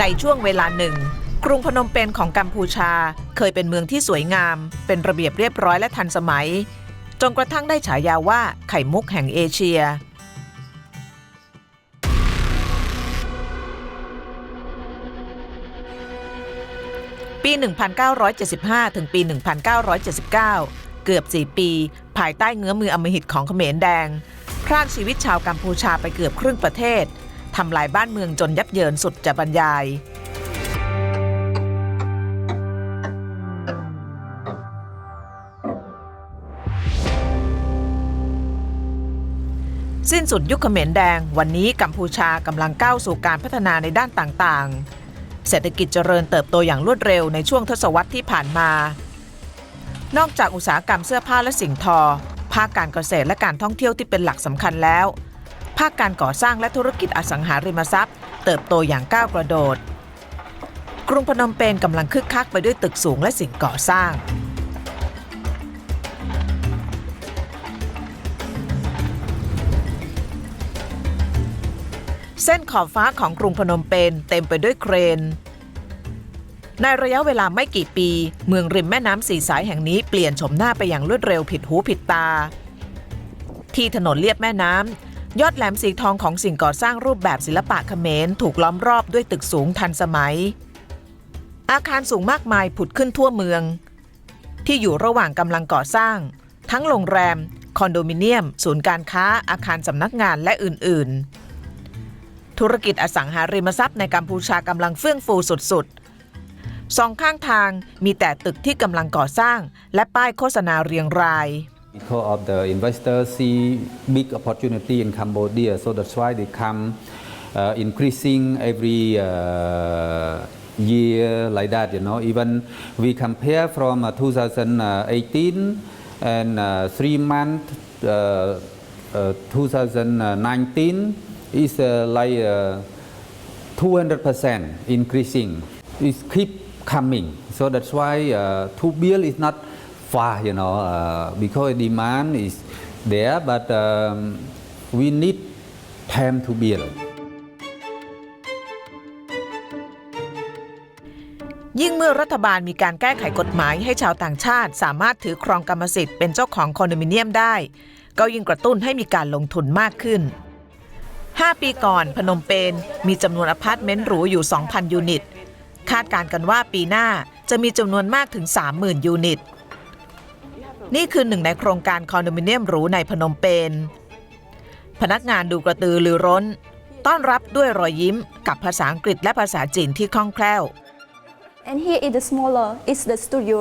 ในช่วงเวลาหนึ่ง กรุงพนมเปญของกัมพูชา เคยเป็นเมืองที่สวยงาม เป็นระเบียบเรียบร้อยและทันสมัย จนกระทั่งได้ฉายาว่าไข่มุกแห่งเอเชียปี 1975 ถึงปี 1979 เกือบ 4 ปี ภายใต้เงื้อมืออมหิตของเขมรแดง พรากชีวิตชาวกัมพูชาไปเกือบครึ่งประเทศำลายบ้านเมืองจนยับเยินสุดจะบรรยายสิ้นสุดยุคเขมรแดง วันนี้กัมพูชากำลังก้าวสู่การพัฒนาในด้านต่างๆ เศรษฐกิจเจริญเติบโตอย่างรวดเร็วในช่วงทศวรรษที่ผ่านมา นอกจากอุตสาหกรรมเสื้อผ้าและสิ่งทอ ภาคการเกษตรและการท่องเที่ยวที่เป็นหลักสำคัญแล้ว ภาคการก่อสร้างและธุรกิจอสังหาริมทรัพย์ เติบโตอย่างก้าวกระโดด กรุงพนมเปญกำลังคึกคักไปด้วยตึกสูงและสิ่งก่อสร้าง เส้นขอบฟ้าของกรุงพนมเปญเต็มไปด้วยเครน ในระยะเวลาไม่กี่ปี เมืองริมแม่น้ำสีสายแห่งนี้เปลี่ยนโฉมหน้าไปอย่างรวดเร็วผิดหูผิดตา ที่ถนนเลียบแม่น้ำ ยอดแหลมสีทองของสิ่งก่อสร้างรูปแบบศิลปะเขมรถูกล้อมรอบด้วยตึกสูงทันสมัย อาคารสูงมากมายผุดขึ้นทั่วเมือง ที่อยู่ระหว่างกำลังก่อสร้าง ทั้งโรงแรม คอนโดมิเนียม ศูนย์การค้า อาคารสำนักงานและอื่น ๆ ธุรกิจอสังหาริมทรัพย์ในกัมพูชากำลังเฟื่องฟูสุด ๆ สองข้างทางมีแต่ตึกที่กำลังก่อสร้าง และป้ายโฆษณาเรียงราย Because of the investors see big opportunity in Cambodia, so that's why they come uh, increasing every uh, year like that. You know, even we compare from uh, 2018 and uh, three months uh, uh, 2019 is uh, like uh, 200% increasing. It keep coming. So that's why uh, to build is not far, you know, uh, because demand is there, but um, we need time to build. ยิ่งเมื่อรัฐบาลมีการแก้ไขกฎหมายให้ชาวต่างชาติ สามารถถือครองกรรมสิทธิ์เป็นเจ้าของคอนโดมิเนียมได้ ก็ยิ่งกระตุ้นให้มีการลงทุนมากขึ้น 5 ปีก่อนพนมเปญมีจำนวนอพาร์ตเมนต์หรูอยู่ 2,000 ยูนิต คาดการณ์กันว่าปีหน้าจะมีจำนวนมากถึง 30,000 ยูนิต นี่คือหนึ่งในโครงการคอนโดมิเนียมหรูในพนมเปญพนักงานดูกระตือรือร้น ต้อนรับด้วยรอยยิ้มกับภาษาอังกฤษและภาษาจีนที่คล่องแคล่ว And here is the smaller, is the studio.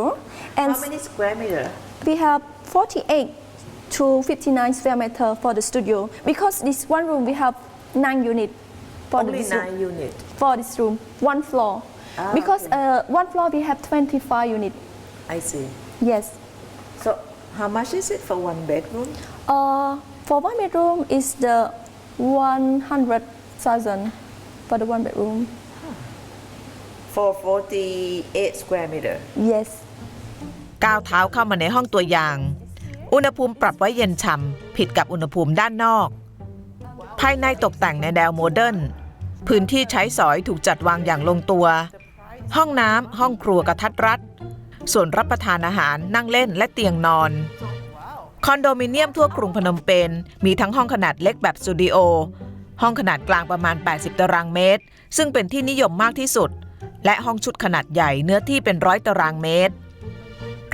And square meter we have 48 to 59 square meter for the studio. Because this one room we have nine unit for only this room. nine unit For this room, one floor. Ah, because okay. uh, one floor we have 25 unit. I see Yes. So how much is it for one bedroom Uh, for one bedroom is the 100,000 for the one bedroom. for 48 square meter Yes. ก้าวเท้าเข้ามาในห้องตัวอย่าง อุณหภูมิปรับไว้เย็นฉ่ำผิดกับอุณหภูมิด้านนอก ภายในตกแต่งในแนวโมเดิร์นพื้นที่ใช้สอยถูกจัดวางอย่างลงตัว ห้องน้ำห้องครัวกระทัดรัด ส่วนรับประทานอาหารนั่งเล่นและเตียงนอน คอนโดมิเนียมทั่วกรุงพนมเปญมีทั้งห้องขนาดเล็กแบบสตูดิโอ ห้องขนาดกลางประมาณ 80 ตารางเมตร ซึ่งเป็นที่นิยมมากที่สุด และห้องชุดขนาดใหญ่เนื้อที่เป็นร้อยตารางเมตร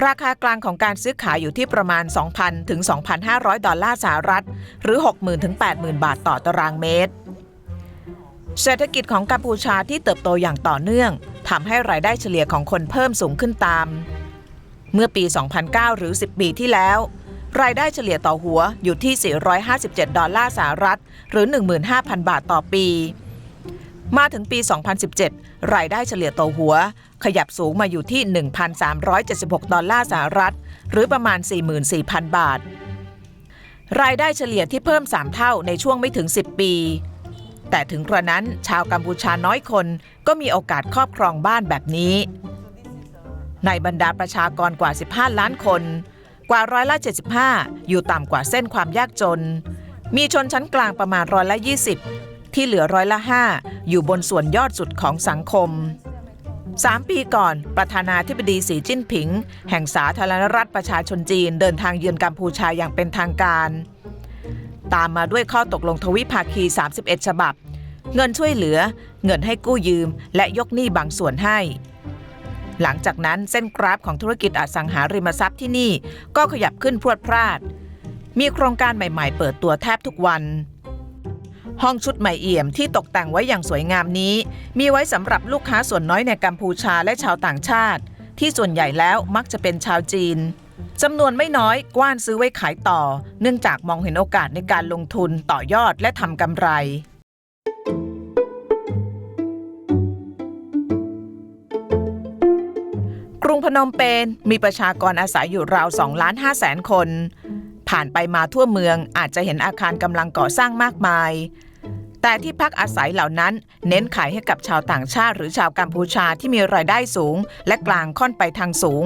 ราคากลางของการซื้อขายอยู่ที่ประมาณ 2,000 ถึง 2,500 ดอลลาร์สหรัฐ หรือ 60,000 ถึง 80,000 บาทต่อตารางเมตร เศรษฐกิจของกัมพูชาที่เติบโตอย่างต่อเนื่องทำให้รายได้เฉลี่ยของคนเพิ่มสูงขึ้นตาม เมื่อปี 2009 หรือ 10 ปีที่แล้ว รายได้เฉลี่ยต่อหัวอยู่ที่ 457 ดอลลาร์สหรัฐ หรือ 15,000 บาทต่อปี มาถึงปี 2017 รายได้เฉลี่ยต่อหัว ขยับสูงมาอยู่ที่ 1,376 ดอลลาร์สหรัฐ หรือประมาณ 44,000 บาท รายได้เฉลี่ยที่เพิ่ม 3 เท่าในช่วงไม่ถึง 10 ปี แต่ถึงกระนั้นชาวกัมพูชาน้อยคนก็มีโอกาสครอบครองบ้านแบบนี้ ในบรรดาประชากรกว่า 15 ล้านคน กว่าร้อยละ75 อยู่ต่ำกว่าเส้นความยากจน มีชนชั้นกลางประมาณร้อยละ 20 ที่เหลือร้อยละ 5 อยู่บนส่วนยอดสุดของสังคม 3 ปีก่อน ประธานาธิบดีสีจิ้นผิง แห่งสาธารณรัฐประชาชนจีนเดินทางเยือนกัมพูชาอย่างเป็นทางการ ตามมาด้วยข้อตกลงทวิภาคี 31 ฉบับ เงินช่วยเหลือ เงินให้กู้ยืม และยกหนี้บางส่วนให้ หลังจากนั้นเส้นกราฟของธุรกิจอสังหาริมทรัพย์ที่นี่ก็ขยับขึ้นพรวดพราด มีโครงการใหม่ๆ เปิดตัวแทบทุกวัน ห้องชุดใหม่เอี่ยมที่ตกแต่งไว้อย่างสวยงามนี้ มีไว้สำหรับลูกค้าส่วนน้อยในกัมพูชาและชาวต่างชาติ ที่ส่วนใหญ่แล้วมักจะเป็นชาวจีน จำนวนไม่น้อยกว้านซื้อไว้ขายต่อ เนื่องจากมองเห็นโอกาสในการลงทุนต่อยอดและทำกำไร กรุงพนมเปญมีประชากรอาศัยอยู่ราว2ล้าน5แสนคน ผ่านไปมาทั่วเมืองอาจจะเห็นอาคารกำลังก่อสร้างมากมาย แต่ที่พักอาศัยเหล่านั้น เน้นขายให้กับชาวต่างชาติ หรือชาวกัมพูชาที่มีรายได้สูง และกลางค่อนไปทางสูง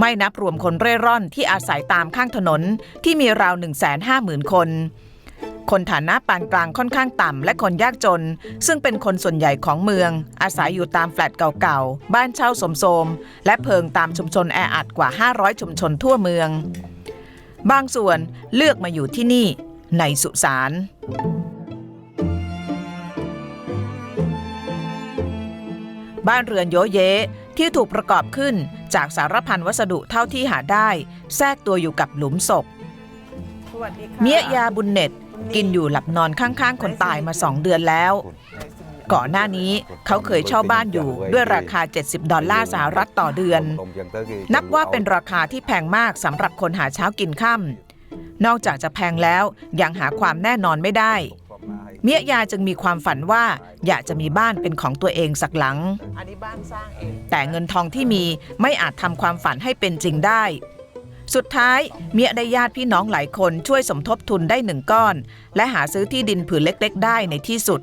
ไม่นับรวมคนเร่ร่อนที่อาศัยตามข้างถนนที่มีราว 150,000 คน คนฐานะปานกลางค่อนข้างต่ำและคนยากจน ซึ่งเป็นคนส่วนใหญ่ของเมือง อาศัยอยู่ตามแฟลตเก่าๆ บ้านเช่าสมโสมและเพิงตามชุมชนแออัดกว่า 500 ชุมชนทั่วเมือง บางส่วนเลือกมาอยู่ที่นี่ในสุสานบ้านเรือนโยเย ที่ถูกประกอบขึ้นจากสารพันวัสดุเท่าที่หาได้ แทรกตัวอยู่กับหลุมศพ เมียยาบุญเน็ตกินอยู่หลับนอนข้างๆ คนตายมาสองเดือนแล้ว ก่อนหน้านี้เขาเคยเช่าบ้านอยู่ด้วยราคา 70 ดอลลาร์สหรัฐต่อเดือน นับว่าเป็นราคาที่แพงมากสำหรับคนหาเช้ากินค่ำนอกจากจะแพงแล้วยังหาความแน่นอนไม่ได้ เมียยาจึงมีความฝันว่าอยากจะมีบ้านเป็นของตัวเองสักหลัง อันนี้บ้านสร้างเอง แต่เงินทองที่มีไม่อาจทำความฝันให้เป็นจริงได้ สุดท้ายเมียได้ญาติพี่น้องหลายคนช่วยสมทบทุนได้หนึ่งก้อน และหาซื้อที่ดินผืนเล็ก ๆ ได้ในที่สุด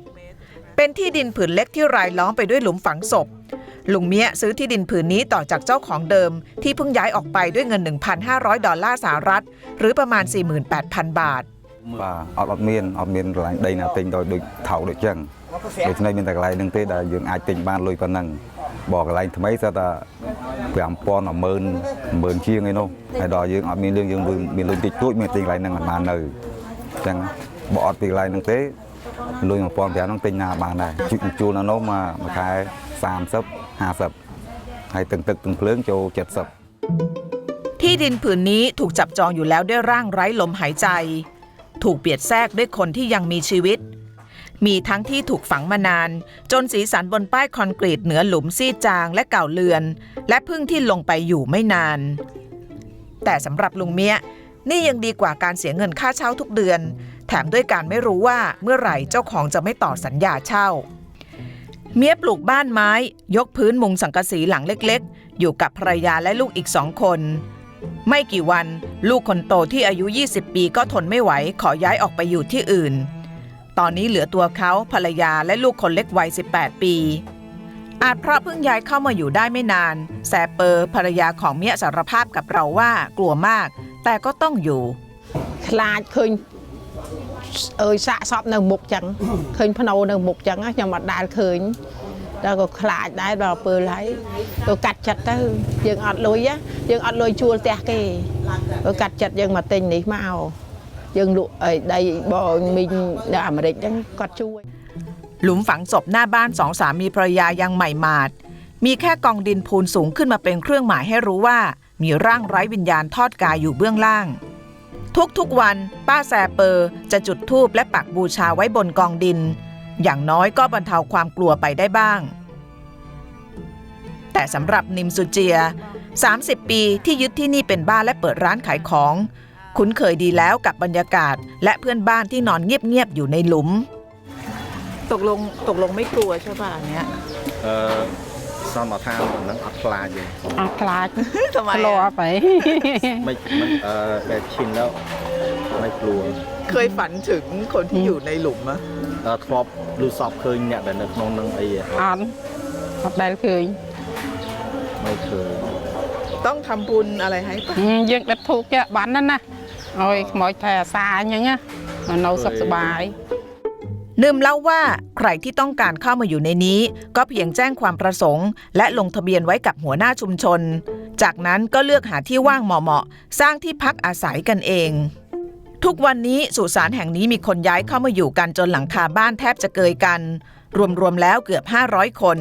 เป็นที่ดินผืนเล็กที่รายล้อมไปด้วยหลุมฝังศพลุงเมียซื้อที่ดินผืนนี้ต่อจากเจ้าของเดิม ที่เพิ่งย้ายออกไปด้วยเงิน 1,500 ดอลลาร์สหรัฐ หรือประมาณ 48,000 บาท បាទអត់អត់មានអត់មានកន្លែងដីណាទិញដោយដូចថោកដូចចឹងដូច្នេះមានតែកន្លែងហ្នឹងទេដែលយើងអាចទិញបានលុយប៉ុណ្ណឹងបើកន្លែងថ្មីស្ទើរតែ5000 10000 10000ជាងឯនោះហើយដល់យើងអត់មានលឿងយើងមានលុយតិចតួចមានទិញកន្លែងហ្នឹងមិនបាននៅអញ្ចឹងបើអត់ពីកន្លែងហ្នឹងទេលុយ1500ហ្នឹងទិញណាបានដែរជួជួលនៅនោះមកមួយខែ30 50ហើយទាំងទឹកទាំងភ្លើងចូល70 ที่ดินผืนนี้ถูกจับจองอยู่แล้วด้วยร่างไร้ลมหายใจ ถูกเบียดแทรกด้วยคนที่ยังมีชีวิต มีทั้งที่ถูกฝังมานาน จนสีสันบนป้ายคอนกรีตเหนือหลุมซีดจางและเก่าเลือน และพึ่งที่ลงไปอยู่ไม่นาน แต่สำหรับลุงเมียนี่ยังดีกว่าการเสียเงินค่าเช่าทุกเดือน แถมด้วยการไม่รู้ว่าเมื่อไหร่เจ้าของจะไม่ต่อสัญญาเช่า เมียปลูกบ้านไม้ ยกพื้นมุงสังกะสีหลังเล็กๆ อยู่กับภรรยาและลูกอีกสองคน ไม่กี่วัน ลูกคนโตที่อายุ 20 ปีก็ทนไม่ไหว ขอย้ายออกไปอยู่ที่อื่น ตอนนี้เหลือตัวเขาภรรยาและลูกคนเล็กวัย 18 ปี อาจเพราะเพิ่งย้ายเข้ามาอยู่ได้ไม่นาน แซเปอร์ภรรยาของเมียสารภาพกับเราว่ากลัวมาก แต่ก็ต้องอยู่คลาดขึ้นเออสะสอบหนึ่งบุกจังคืนพนเนึ่งบุกจังยังมาดานเคย ដល់ក៏ខ្លាចដែរដល់ពេលហើយទៅកាត់ចិត្តទៅយើងអត់លុយណាយើងអត់លុយជួលផ្ទះគេទៅកាត់ចិត្តយើងមកទិញនេះមកយើងលក់អីដីបងមីងនៅអាមេរិកហ្នឹងគាត់ជួយ หลุมฝังศพหน้าบ้านสองสามีภรรยายังใหม่หมาด มีแค่กองดินพูนสูงขึ้นมาเป็นเครื่องหมายให้รู้ว่า มีร่างไร้วิญญาณทอดกายอยู่เบื้องล่าง ทุกๆวัน ป้าแซเปอร์จะจุดธูปและปักบูชาไว้บนกองดิน อย่างน้อยก็บรรเทาความกลัวไปได้บ้าง แต่สำหรับนิมสุเจีย 30 ปีที่ยึดที่นี่เป็นบ้านและเปิดร้านขายของ คุ้นเคยดีแล้วกับบรรยากาศ และเพื่อนบ้านที่นอนเงียบๆอยู่ในหลุม ตกลงตกลงไม่กลัวใช่ป่ะอันเนี้ย เออสมทานนั้นอัคลาเยอะอาคลาดทำไมกลัวอะไป ไม่ไมเออแบบชินแล้ว ไม่กลัว เคยฝันถึงคนที่อยู่ในหลุมอะ ធ្លាប់លឺសពឃើញអ្នកដែលនៅក្នុងហ្នឹងអី អត់អត់ដែលឃើញ មិនឃើញ ต้องทำบุญอะไรให้ป่ะ ហឹមយើងដិតធូបចាក់បានណាស់ណាឲ្យខ្មោចថែអាសាអញ្ចឹងណាមកនៅសុខសប្បាយ นึมเล่าว่าใครที่ต้องการเข้ามาอยู่ในนี้ ก็เพียงแจ้งความประสงค์ และลงทะเบียนไว้กับหัวหน้าชุมชน จากนั้นก็เลือกหาที่ว่างเหมาะๆสร้างที่พักอาศัยกันเอง ทุกวันนี้สุสานแห่งนี้มีคนย้ายเข้ามาอยู่กันจนหลังคาบ้านแทบจะเกยกัน รวมๆแล้วเกือบ 500 คน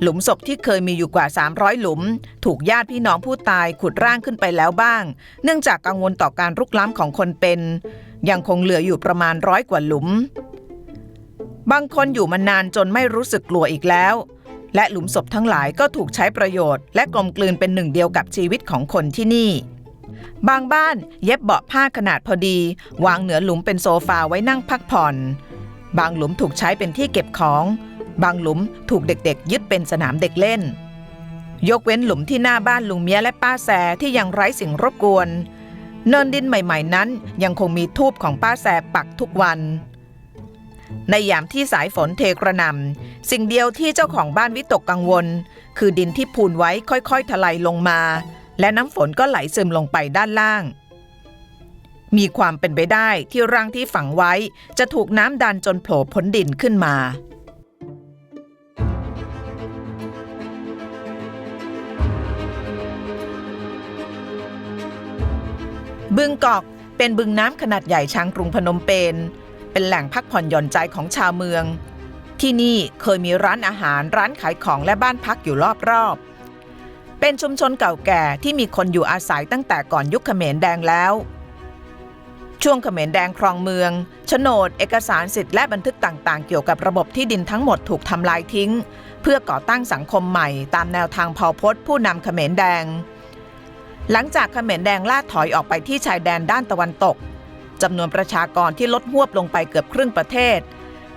หลุมศพที่เคยมีอยู่กว่า 300 หลุม ถูกญาติพี่น้องผู้ตายขุดร่างขึ้นไปแล้วบ้าง เนื่องจากกังวลต่อการรุกล้ำของคนเป็น ยังคงเหลืออยู่ประมาณร้อยกว่าหลุม บางคนอยู่มานานจนไม่รู้สึกกลัวอีกแล้ว และหลุมศพทั้งหลายก็ถูกใช้ประโยชน์ และกลมกลืนเป็นหนึ่งเดียวกับชีวิตของคนที่นี่ บางบ้านเย็บเบาะผ้าขนาดพอดี วางเหนือหลุมเป็นโซฟาไว้นั่งพักผ่อน บางหลุมถูกใช้เป็นที่เก็บของ บางหลุมถูกเด็กๆ ยึดเป็นสนามเด็กเล่น ยกเว้นหลุมที่หน้าบ้านลุงเมียและป้าแซที่ยังไร้สิ่งรบกวน เนินดินใหม่ๆนั้นยังคงมีทูบของป้าแซปักทุกวัน ในยามที่สายฝนเทกระนำสิ่งเดียวที่เจ้าของบ้านวิตกกังวล คือดินที่พูนไว้ค่อยๆ ถลายลงมา และน้ำฝนก็ไหลซึมลงไปด้านล่าง มีความเป็นไปได้ที่ร่างที่ฝังไว้ จะถูกน้ำดันจนโผล่พ้นดินขึ้นมาบึงกอกเป็นบึงน้ำขนาดใหญ่ชางกรุงพนมเปญเป็นแหล่งพักผ่อนหย่อนใจของชาวเมือง ที่นี่เคยมีร้านอาหารร้านขายของและบ้านพักอยู่รอบๆ เป็นชุมชนเก่าแก่ที่มีคนอยู่อาศัยตั้งแต่ก่อนยุคเขมรแดงแล้ว ช่วงเขมรแดงครองเมืองโฉนด เอกสารสิทธิ์และบันทึกต่างๆ เกี่ยวกับระบบที่ดินทั้งหมดถูกทำลายทิ้ง เพื่อก่อตั้งสังคมใหม่ ตามแนวทางพอพจน์ผู้นำเขมรแดง หลังจากเขมรแดงล่าถอยออกไปที่ชายแดนด้านตะวันตกจำนวนประชากรที่ลดหวบลงไปเกือบครึ่งประเทศ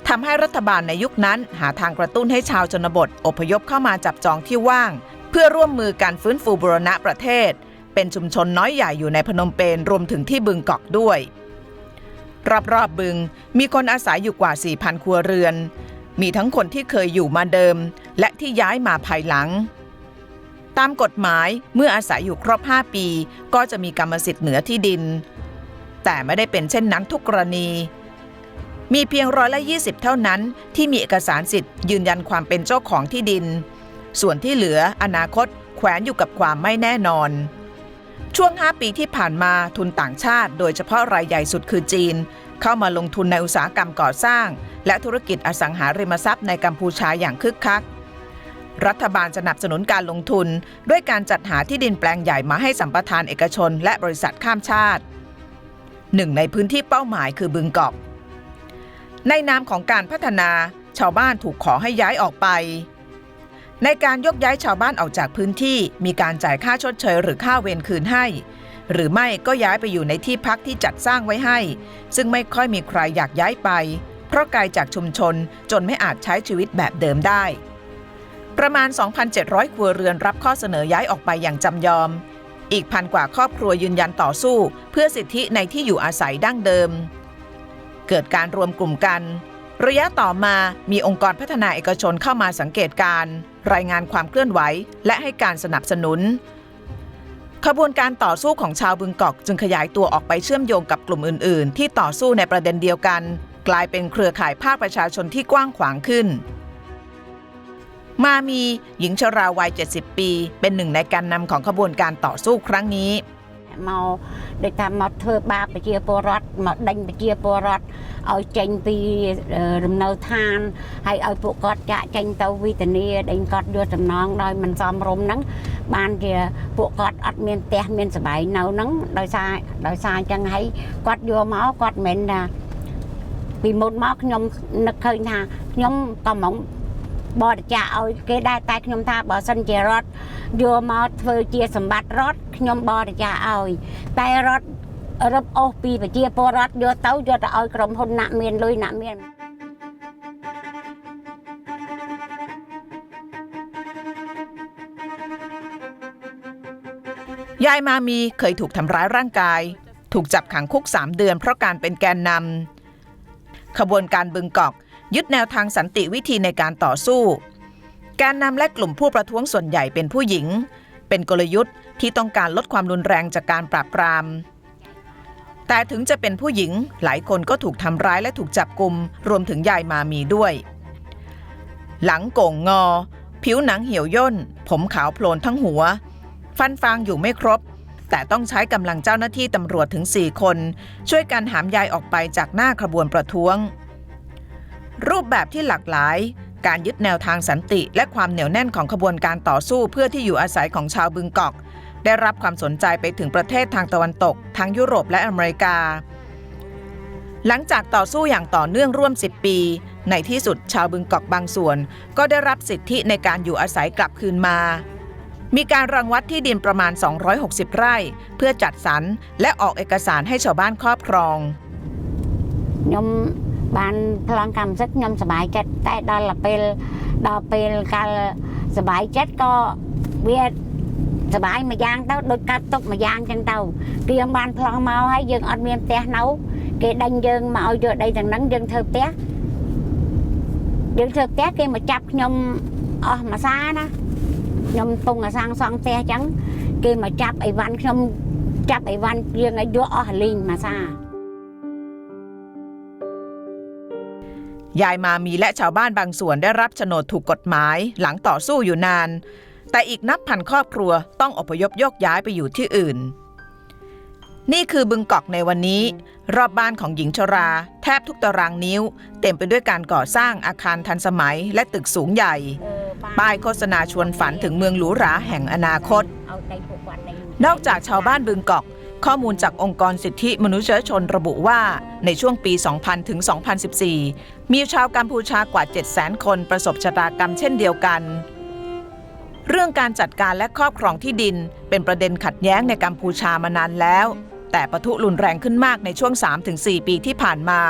ทำให้รัฐบาลในยุคนั้นหาทางกระตุ้นให้ชาวชนบทอพยพเข้ามาจับจองที่ว่าง พื่อร่วมมือการฟื้นฟูบูรณะประเทศ เป็นชุมชนน้อยใหญ่อยู่ในพนมเปญรวมถึงที่บึงกอกด้วย รอบๆบบึงมีคนอาศัยอยู่กว่า 4,000 ครัวเรือน มีทั้งคนที่เคยอยู่มาเดิม และที่ย้ายมาภายหลัง ตามกฎหมายเมื่ออาศัยอยู่ครบ 5 ปี ก็จะมีกรรมสิทธิ์เหนือที่ดิน แต่ไม่ได้เป็นเช่นนั้นทุกกรณีมีเพียงร้อยละ20 เท่านั้นที่มีเอกสารสิทธิ์ยืนยันความเป็นเจ้าของที่ดิน ส่วนที่เหลืออนาคตแขวนอยู่กับความไม่แน่นอน ช่วง 5 ปีที่ผ่านมาทุนต่างชาติ โดยเฉพาะรายใหญ่สุดคือจีน เข้ามาลงทุนในอุตสาหกรรมก่อสร้าง และธุรกิจอสังหาริมทรัพย์ในกัมพูชาอย่างคึกคักรัฐบาลสนับสนุนการลงทุน ด้วยการจัดหาที่ดินแปลงใหญ่มาให้สัมปทานเอกชน และบริษัทข้ามชาติ หนึ่งในพื้นที่เป้าหมายคือบึงกอกในนามของการพัฒนาชาวบ้านถูกขอให้ย้ายออกไป ในการยกย้ายชาวบ้านออกจากพื้นที่ มีการจ่ายค่าชดเชยหรือค่าเวรคืนให้ หรือไม่ก็ย้ายไปอยู่ในที่พักที่จัดสร้างไว้ให้ ซึ่งไม่ค่อยมีใครอยากย้ายไป เพราะไกลจากชุมชนจนไม่อาจใช้ชีวิตแบบเดิมได้ ประมาณ 2,700 ครัวเรือนรับข้อเสนอย้ายออกไปอย่างจำยอม อีกพันกว่าครอบครัวยืนยันต่อสู้ เพื่อสิทธิในที่อยู่อาศัยดั้งเดิม เกิดการรวมกลุ่มกัน ระยะต่อมามีองค์กรพัฒนาเอกชนเข้ามาสังเกตการณ์ รายงานความเคลื่อนไหว และให้การสนับสนุน ขบวนการต่อสู้ของชาวบึงกอกจึงขยายตัวออกไปเชื่อมโยงกับกลุ่มอื่น ๆ ที่ต่อสู้ในประเด็นเดียวกัน กลายเป็นเครือข่ายภาคประชาชนที่กว้างขวางขึ้น มามีหญิงชราวัย 70 ปี เป็นหนึ่งในการนำของขบวนการต่อสู้ครั้งนี้ មកដូចថាមកធ្វើបាបប្រជាពលរដ្ឋមកដេញប្រជាពលរដ្ឋឲ្យចេញពីអឺរំនៅឋានហើយឲ្យពួកគាត់ចាក់ចេញទៅវិធានាដេញគាត់យកសំណងដោយមិនសមរម្យហ្នឹងបានជាពួកគាត់អត់មានផ្ទះមានសបាយនៅហ្នឹងដោយសារដោយសារអញ្ចឹងហើយគាត់យកមកគាត់មិនមែនថាពីមុនមកខ្ញុំនឹកឃើញថាខ្ញុំក៏ហ្មង បរិច្ចាគឲ្យគេដែរតែខ្ញុំថាបើសិនជារដ្ឋយកមកធ្វើជាសម្បត្តិរដ្ឋខ្ញុំបរិច្ចាគឲ្យ តែរដ្ឋរឹបអូសពីប្រជាពលរដ្ឋយកទៅយកទៅឲ្យក្រុមហ៊ុនណាក់មានលុយណាក់មាន ยายมามีเคยถูกทำร้ายร่างกาย ถูกจับขังคุก 3 เดือนเพราะการเป็นแกนนำขบวนการบึงกอก ยึดแนวทางสันติวิธีในการต่อสู้ แกนนำและกลุ่มผู้ประท้วงส่วนใหญ่เป็นผู้หญิง เป็นกลยุทธ์ที่ต้องการลดความรุนแรงจากการปราบปราม แต่ถึงจะเป็นผู้หญิงหลายคนก็ถูกทำร้ายและถูกจับกลุม รวมถึงยายมามีด้วย หลังโก่งงอ ผิวหนังเหี่ยวย่น ผมขาวโพลนทั้งหัว ฟันฟางอยู่ไม่ครบแต่ต้องใช้กำลังเจ้าหน้าที่ตำรวจถึง 4 คน ช่วยกันหามยายออกไปจากหน้าขบวนประท้วง รูปแบบที่หลากหลาย การยึดแนวทางสันติ และความเหนียวแน่นของขบวนการต่อสู้เพื่อที่อยู่อาศัยของชาวบึงกอก ได้รับความสนใจไปถึงประเทศทางตะวันตก ทั้งยุโรปและอเมริกา หลังจากต่อสู้อย่างต่อเนื่องร่วม 10 ปี ในที่สุดชาวบึงกอกบางส่วน ก็ได้รับสิทธิในการอยู่อาศัยกลับคืนมามีการรังวัดที่ดินประมาณ 260 ไร่ เพื่อจัดสรรและออกเอกสารให้ชาวบ้านครอบครองខ្ញុំ បានប្លង់កម្មសិទ្ធិខ្ញុំសប្បាយចិត្តតែដល់ពេលដល់ពេលកាលសប្បាយចិត្តក៏វាសប្បាយមួយយ៉ាងទៅដូចកាត់ទុកម្យ៉ាងចឹងទៅគឺយើងបានប្លង់មកហើយយើងអត់មានផ្ទះនៅគេដេញយើងមកឲ្យយកដីទាំងហ្នឹងយើងធ្វើផ្ទះយើងធ្វើផ្ទះគេមកចាប់ខ្ញុំអស់មួយសាណាខ្ញុំពងអាសាងសង់ផ្ទះចឹងគេមកចាប់អីវ៉ាន់ខ្ញុំចាប់អីវ៉ាន់យើងឲ្យយកអស់លីងមួយសា ยายมามีและชาวบ้านบางส่วนได้รับโฉนดถูกกฎหมายหลังต่อสู้อยู่นาน แต่อีกนับพันครอบครัวต้องอพยพโยกย้ายไปอยู่ที่อื่น นี่คือบึงกอกในวันนี้ รอบบ้านของหญิงชรา แทบทุกตารางนิ้ว เต็มไปด้วยการก่อสร้างอาคารทันสมัยและตึกสูงใหญ่ ป้ายโฆษณาชวนฝันถึงเมืองหรูหราแห่งอนาคต นอกจากชาวบ้านบึงกอกข้อมูลจากองค์กรสิทธิมนุษยชนระบุว่าในช่วงปี 2000 ถึง 2014 มีชาวกัมพูชากว่า 700,000 คนประสบชะตากรรมเช่นเดียวกัน เรื่องการจัดการและครอบครองที่ดิน เป็นประเด็นขัดแย้งในกัมพูชามานานแล้ว แต่ปะทุรุนแรงขึ้นมากในช่วง 3-4 ปีที่ผ่านมา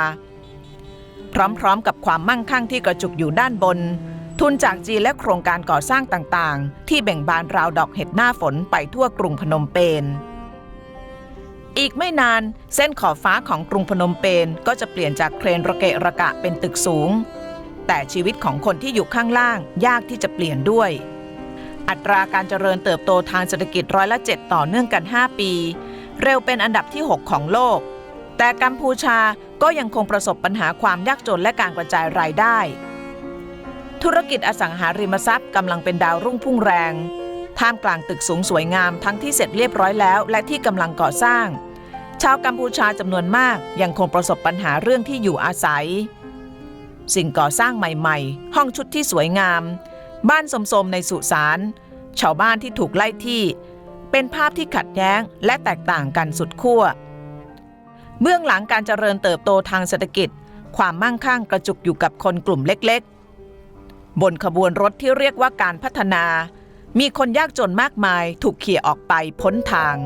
พร้อมๆ กับความมั่งคั่งที่กระจุกอยู่ด้านบน ทุนจากจีนและโครงการก่อสร้างต่างๆ ที่เบ่งบานราวดอกเห็ดหน้าฝนไปทั่วกรุงพนมเปญ อีกไม่นาน เส้นขอบฟ้าของกรุงพนมเปญก็จะเปลี่ยนจากเครนระเกะระกะเป็นตึกสูง แต่ชีวิตของคนที่อยู่ข้างล่างยากที่จะเปลี่ยนด้วย อัตราการเจริญเติบโตทางเศรษฐกิจร้อยละ7ต่อเนื่องกัน 5 ปี เร็วเป็นอันดับที่ 6 ของโลก แต่กัมพูชาก็ยังคงประสบปัญหาความยากจนและการกระจายรายได้ ธุรกิจอสังหาริมทรัพย์กำลังเป็นดาวรุ่งพุ่งแรงท่ามกลางตึกสูงสวยงามทั้งที่เสร็จเรียบร้อยแล้ว และที่กำลังก่อสร้าง ชาวกัมพูชาจำนวนมากยังคงประสบปัญหาเรื่องที่อยู่อาศัย สิ่งก่อสร้างใหม่ๆ ห้องชุดที่สวยงาม บ้านสมๆในสุสานชาวบ้านที่ถูกไล่ที่ เป็นภาพที่ขัดแย้งและแตกต่างกันสุดขั้วเบื้องหลังการเจริญเติบโตทางเศรษฐกิจ ความมั่งคั่งกระจุกอยู่กับคนกลุ่มเล็กๆ บนขบวนรถที่เรียกว่าการพัฒนา มีคนยากจนมากมายถูกเขี่ยออกไปพ้นทาง